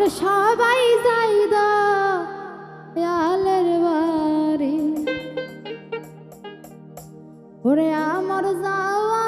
সবাই যাই দয়ালের বাড়ি। ওরে আমার যাওয়া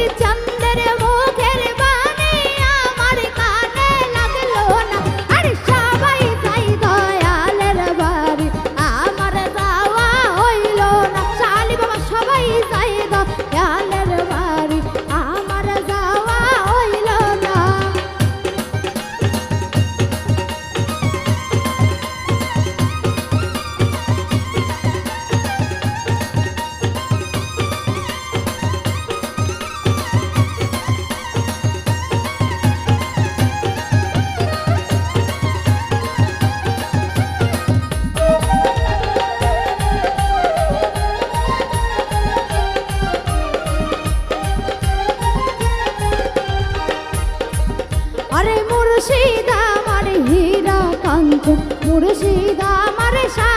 যেতে চান মুর্শিদা আমার হীরা কান্ত মুর্শিদা আমার সা